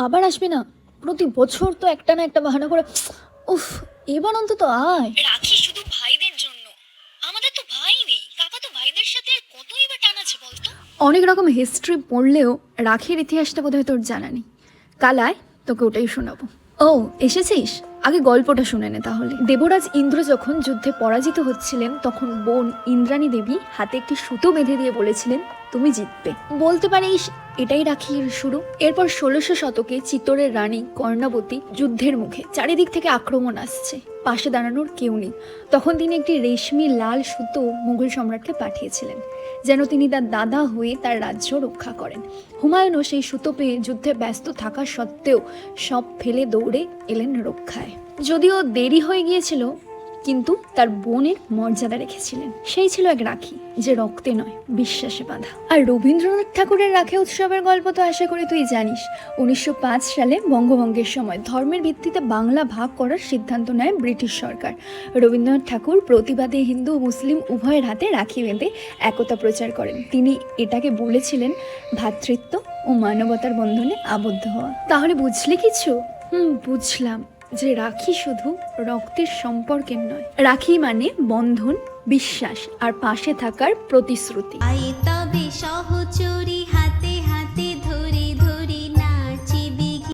আবার আসবি না? প্রতি বছর তো একটা না একটা বাহানা করে উফ এবার অন্তত আয়। রাখি শুধু ভাইদের জন্য। আমাদের তো ভাই নেই। কাকা তো ভাইদের সাথে আর কতই বা টান আছে বলতো? অনেক রকম হিস্ট্রি পড়লেও রাখির ইতিহাসটা বোধহয় তোর জানা নেই। কালায় তোকে ওটাই শোনাবো। ও, এসেছিস? আগে গল্পটা শুনে নে তাহলে। দেবরাজ ইন্দ্র যখন যুদ্ধে পরাজিত হচ্ছিলেন, তখন বোন ইন্দ্রাণী দেবী হাতে একটি সুতো বেঁধে দিয়ে বলেছিলেন, তুমি জিতবে। বলতে পারিস, এটাই রাখি শুরু। এরপর ষোলোশো শতকে চিত্তরের রানী কর্ণাবতী যুদ্ধের মুখে চারিদিক থেকে আক্রমণ আসছে। পাশে দাঁড়ানোর কেউ নেই। তখন তিনি একটি রেশমি লাল সুতো মুঘল সম্রাটকে পাঠিয়েছিলেন, যেন তিনি তার দাদা হয়ে তার রাজ্য রক্ষা করেন। হুমায়ুনও সেই সুতো পেয়ে যুদ্ধে ব্যস্ত থাকা সত্ত্বেও সব ফেলে দৌড়ে এলেন রক্ষায়। যদিও দেরি হয়ে গিয়েছিল কিন্তু তার বোনের মর্যাদা রেখেছিলেন। সেই ছিল এক রাখি, যে রক্তে নয়, বিশ্বাসে বাঁধা। আর রবীন্দ্রনাথ ঠাকুরের রাখে উৎসবের গল্প তো আশা করি তুই জানিস। উনিশশো পাঁচ সালে বঙ্গভঙ্গের সময় ধর্মের ভিত্তিতে বাংলা ভাগ করার সিদ্ধান্ত নেয় ব্রিটিশ সরকার। রবীন্দ্রনাথ ঠাকুর প্রতিবাদে হিন্দু, মুসলিম উভয়ের হাতে রাখি বেঁধে একতা প্রচার করেন। তিনি এটাকে বলেছিলেন ভ্রাতৃত্ব ও মানবতার বন্ধনে আবদ্ধ হওয়া। তাহলে বুঝলি কিছু? হুম, বুঝলাম। যে রাখি শুধু রক্তের সম্পর্কের নয়, রাখি মানে বন্ধন, বিশ্বাস আর পাশে থাকার প্রতিশ্রুতি। সহজ